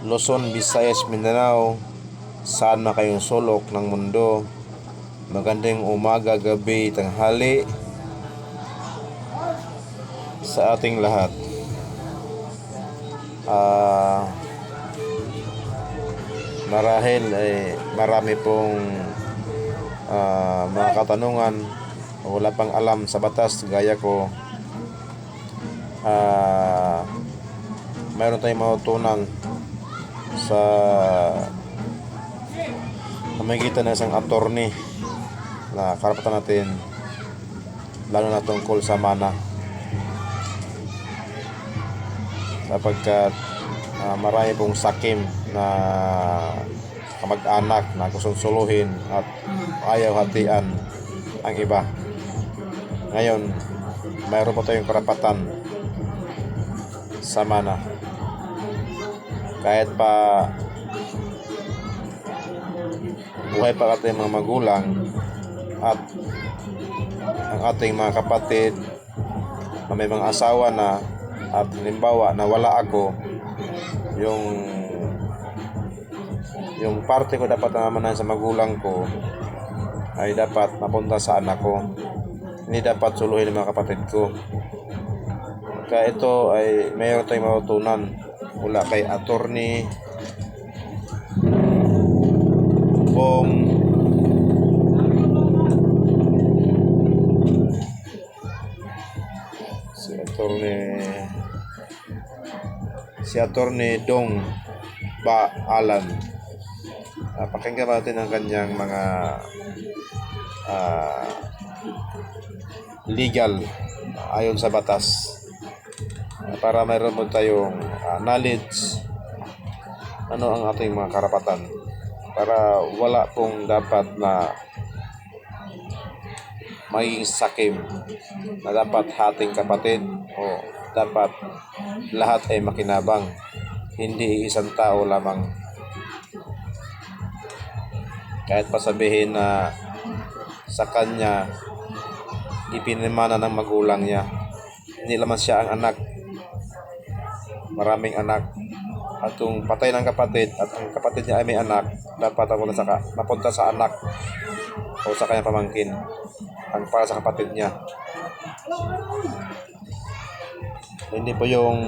Luzon, Visayas, Mindanao, saan na kayong sulok ng mundo. Magandang umaga, gabi, tanghali sa ating lahat. Ah, marahil ay marami pong ah, mga katanungan o wala pang alam sa batas gaya ko ah mayroon tayong matutunan sa pamagitan ng isang attorney na karapatan natin lalo na tungkol sa mana. Sapagkat ah, marami pong sakim na kamag-anak na gustong suluhin at ayaw hatian ang iba. Ngayon mayroon po tayong karapatan sa mana kahit pa buhay pa ating mga magulang at ang ating mga kapatid na may mga asawa na at halimbawa na wala ako yung yung parte ko dapat namamanan sa magulang ko ay dapat mapunta sa anak ko. Hindi dapat suluhin ng mga kapatid ko. Kaya ito ay mayroon tayong matutunan mula kay attorney. Bong si attorney si attorney Dong Ba Alan. Uh, pakinggan natin ang kanyang mga ah, legal ayon sa batas. Ah, para mayroon mo tayong ah, knowledge ano ang ating mga karapatan para wala pong dapat na maging sakim na dapat hating kapatid o dapat lahat ay makinabang hindi isang tao lamang. Kahit pa sabihin na sa kanya ipinimana ng magulang niya hindi lamang siya ang anak maraming anak. At kung patay ng kapatid at ang kapatid niya ay may anak dapat ako na sa napunta sa anak o sa kanyang pamangkin. Ang para sa kapatid niya. Hindi po yung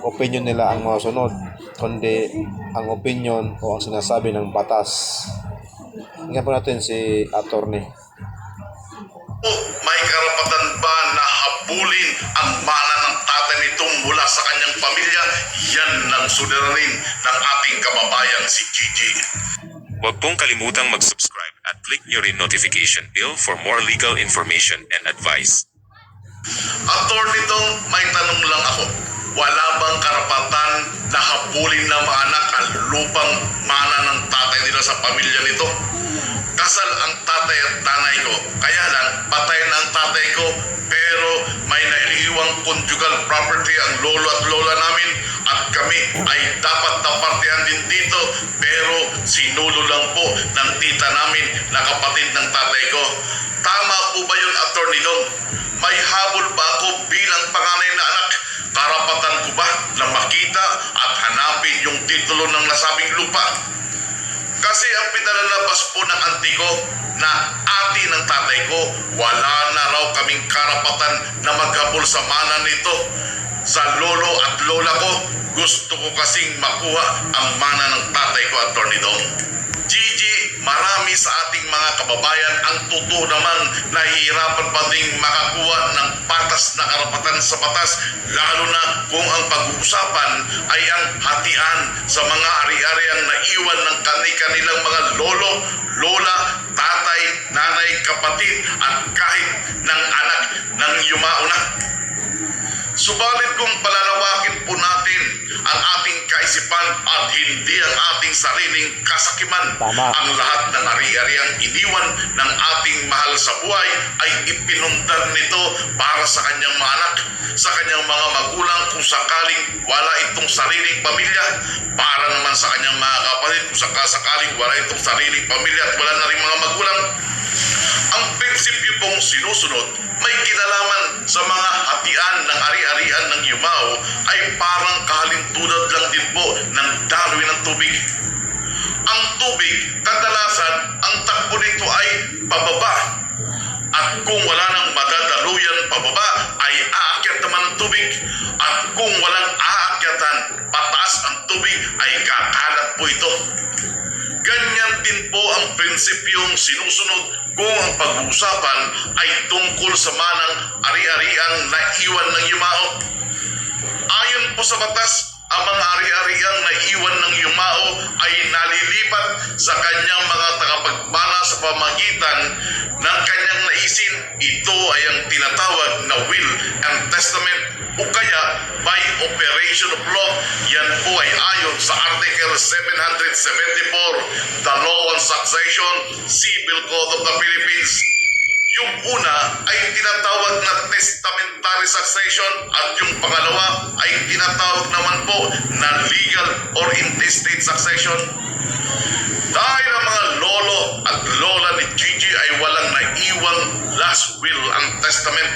opinion nila ang masunod kundi ang opinion o ang sinasabi ng batas. Tingnan po natin si attorney. May karapatan habulin ang mana ng tatay nitong mula sa kanyang pamilya? Yan ang suliranin ng ating kababayang si Gigi. Huwag pong kalimutang mag-subscribe at click nyo rin notification bell for more legal information and advice. Attorney Dong, may tanong lang ako. Wala bang karapatan na habulin ng mga anak ang lupang mana ng tatay nila sa pamilya nito? Tatay at nanay ko. Kaya lang, patay na ang tatay ko. Pero may naiiwang conjugal property ang lolo at lola namin at kami ay dapat napartihan din dito. Pero sinulo lang po ng tita namin na kapatid ng tatay ko. Tama po ba yun, Attorney Dong? May habol ba ako bilang panganay na anak? Karapatan ko ba na makita at hanapin yung titulo ng nasabing lupa? Kasi ang pinalalabas po ng auntie ko na ati ng tatay ko, wala na raw kaming karapatan na maghabol sa mana nito. Sa lolo at lola ko, gusto ko kasing makuha ang mana ng tatay ko, Atty. Dong. Gigi, marami sa ating mga kababayan ang totoo naman nahihirapan pa ding makakuha ng patas na karapatan sa batas lalo na kung ang pag-uusapan ay ang hatian sa mga ari-ariang naiwan ng kani-kanilang mga lolo, lola, tatay, nanay, kapatid at kahit ng anak ng yumauna. Subalit kung palalawakin po natin ang ating kaisipan at hindi ang ating sariling kasakiman, Tama. ang lahat ng ari-ariang iniwan ng ating mahal sa buhay ay ipinundan nito para sa kanyang mga anak, sa kanyang mga magulang kung sakaling wala itong sariling pamilya, para naman sa kanyang mga kapatid kung sakasakaling wala itong sariling pamilya at wala na rin mga magulang, ang prinsipyo pong sinusunod may kinalaman sa mga hatian ng ari-arian ng Yumao ay parang kahalintulad lang din po ng daloy ng tubig. Ang tubig, kadalasan, ang takbo nito ay pababa. At kung wala nang madadaluyan pababa, ay aakyat naman ang tubig. At kung walang aakyatan, pataas ang tubig, ay kakalat po ito. Din po ang prinsipyong sinusunod kung ang pag-uusapan ay tungkol sa manang ari-ariang naiwan ng yumao. Ayon po sa batas, ang mga ari-ariang naiwan ng yumao ay nalilipat sa kanyang mga tagapagmana sa pamagitan ng kanyang naisin. Ito ay ang tinatawag na will and testament o kaya by operation of law. Yan po ay ayon sa Article 774, the Law on Succession, Civil Code of the Philippines. Yung una ay tinatawag na testamentary succession at yung pangalawa ay tinatawag naman po na legal or intestate succession. Dahil ang mga lolo at lola ni Gigi ay walang naiwang last will and testament,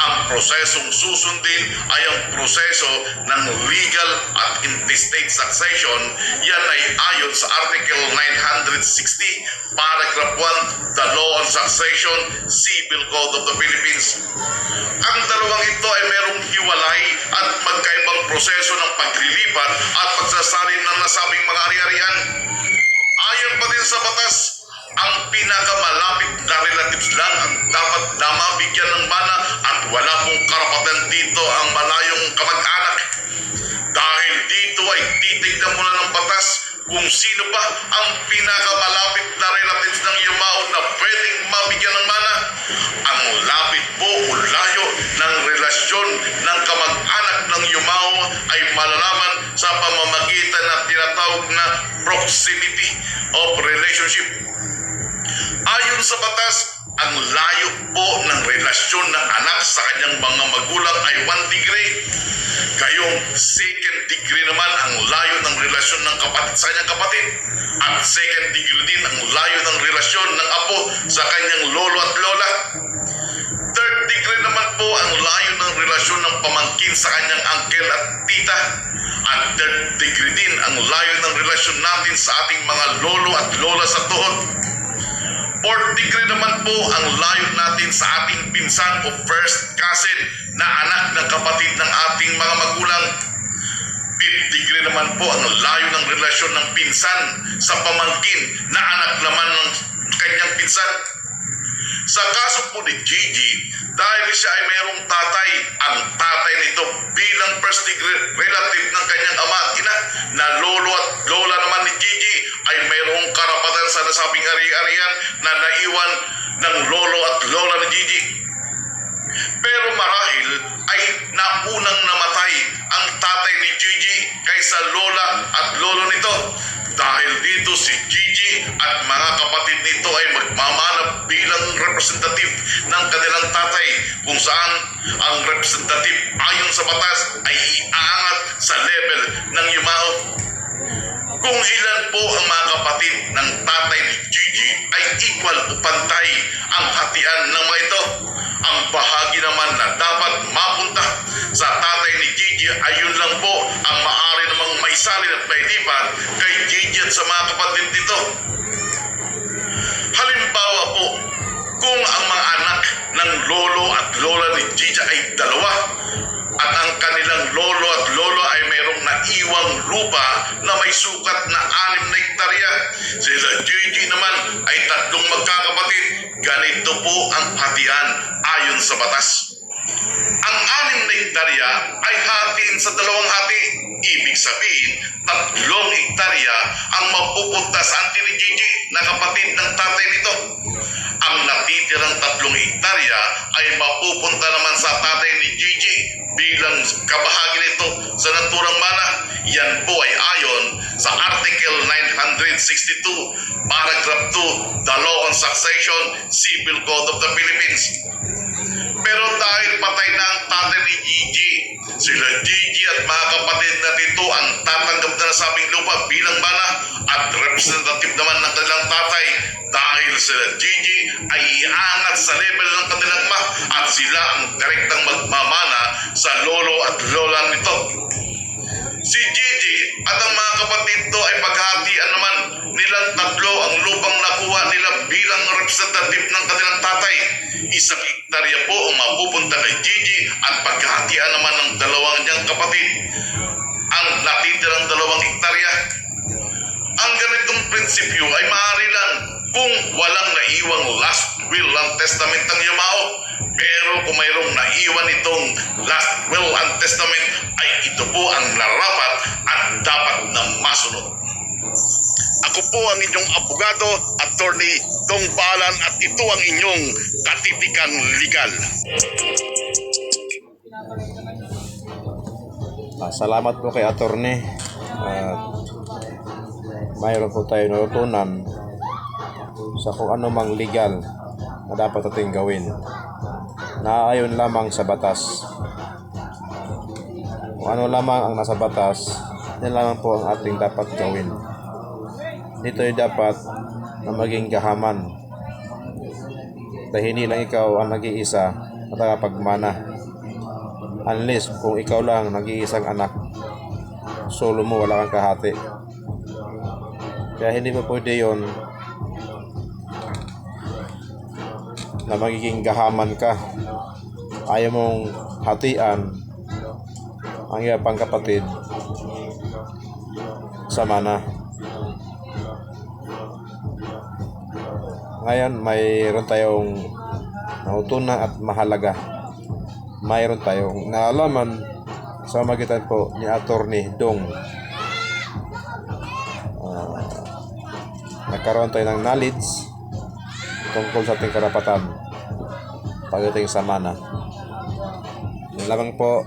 ang prosesong susundin ay ang proseso ng legal at intestate succession. Yan ay ayon sa Article 960, Paragraph 1, the Law on Succession, Civil Code of the Philippines. Ang dalawang ito ay merong hiwalay at magkaibang proseso ng paglilipat at pagsasalin ng nasabing mga ari-arian. Ayon pa din sa batas, ang pinakamalapit na relatives lang ang dapat na mabigyan ng mana at wala pong karapatan dito ang malayong kamag-anak. Dahil dito ay titignan muna ng batas kung sino ba ang pinakamalapit na relatives ng Yumao na pwedeng mabigyan ng mana. Ang lapit po o layo ng relasyon ng kamag-anak ng Yumao ay malalaman sa pamamagitan ng tinatawag na proximity of relationship. Ayon sa batas, ang layo po ng relasyon ng anak sa kanyang mga magulang ay 1 degree. Gayong second degree naman ang layo ng relasyon ng kapatid sa kanyang kapatid. At second degree din ang layo ng relasyon ng apo sa kanyang lolo at lola. Third degree naman po ang layo ng relasyon ng pamangkin sa kanyang uncle at tita. At third degree din ang layo ng relasyon natin sa ating mga lolo at lola sa tuhod. Fourth degree naman po ang layo natin sa ating pinsan o first cousin na anak ng kapatid ng ating mga magulang. Fifth degree naman po ang layo ng relasyon ng pinsan sa pamangkin na anak naman ng kanyang pinsan. Sa kaso po ni Gigi, dahil siya ay mayroong tatay, ang tatay nito bilang first degree relative ng kanyang ama at ina na lolo at lola naman ni Gigi ay mayroong karapatan sa nasabing ari-arian na naiwan ng lolo at lola ni Gigi. Pero marahil ay naunang namatay ang tatay ni Gigi kaysa lola at lolo nito. Dahil dito si Gigi at mga kapatid nito ay magmamana bilang representative ng kanilang tatay kung saan ang representative ayon sa batas ay iaangat sa level ng yumao. Kung ilan po ang mga kapatid ng tatay ni Gigi ay equal o pantay ang hatian ng mga ito. Ang bahagi naman na dapat mapunta sa tatay ni Gigi ay yun lang po ang maisalin at mailipat kay Gigi sa mga kapatid nito. Halimbawa po, kung ang mga anak ng lolo at lola ni Gigi ay dalawa at ang kanilang lolo at lola ay mayroong naiwang lupa na may sukat na anim na hektarya. Sila Gigi naman ay tatlong magkakapatid. Ganito po ang hatian ayon sa batas. Ang anim na hektarya ay hatiin sa dalawang hati. Ibig sabihin, tatlong hektarya ang mapupunta sa auntie Gigi na kapatid ng tatay nito. Ang natitirang tatlong hektarya ay mapupunta naman sa tatay ni Gigi bilang kabahagi nito sa naturang mana. Yan po ay ayon sa Article 962, Paragraph 2, the Law on Succession, Civil Code of the Philippines. Pero dahil patay na ang tatay ni Gigi, Sila Gigi at mga kapatid na dito ang tatanggap na sa aming lupa bilang mana at representative naman ng kanilang tatay dahil sila Gigi ay iangat sa level ng kanilang ma at sila ang direktang magmamana sa lolo at lola nito. Si Gigi at ang mga kapatid to ay paghatian naman nilang tatlo ang lupang nakuha nila bilang representative ng kanilang tatay. Isang hektarya po ang mapupunta kay Gigi at paghatian naman ng dalawang niyang kapatid. Ang natitirang dalawang hektarya. Ang ganitong prinsipyo ay maaari lang kung walang naiwang last will and testament ng Yumao. Pero kung mayroong naiwan itong last will and testament ay ito po ang narapat at dapat na masunod. Ako po ang inyong abogado, attorney Dong Balan at ito ang inyong katitikan legal. Ah, salamat po kay attorney. At mayroon po tayo natutunan sa kung ano mang legal na dapat ating gawin. Naayon lamang sa batas. Kung ano lamang ang nasa batas, yan lamang po ang ating dapat gawin. Dito ay dapat na maging gahaman. Dahil hindi lang ikaw ang nag-iisa at nakapagmana. Unless kung ikaw lang nag-iisang anak, solo mo, wala kang kahati. Kaya hindi pa pwede yon na magiging gahaman ka. Ayaw mong hatian ang iyong pang kapatid sa mana. Ngayon, mayroon tayong nautunan at mahalaga mayroon tayong naalaman sa magitan po ni Attorney Dong. Ah, nagkaroon tayo ng knowledge tungkol sa ating karapatan pagdating sa mana. Yun lamang po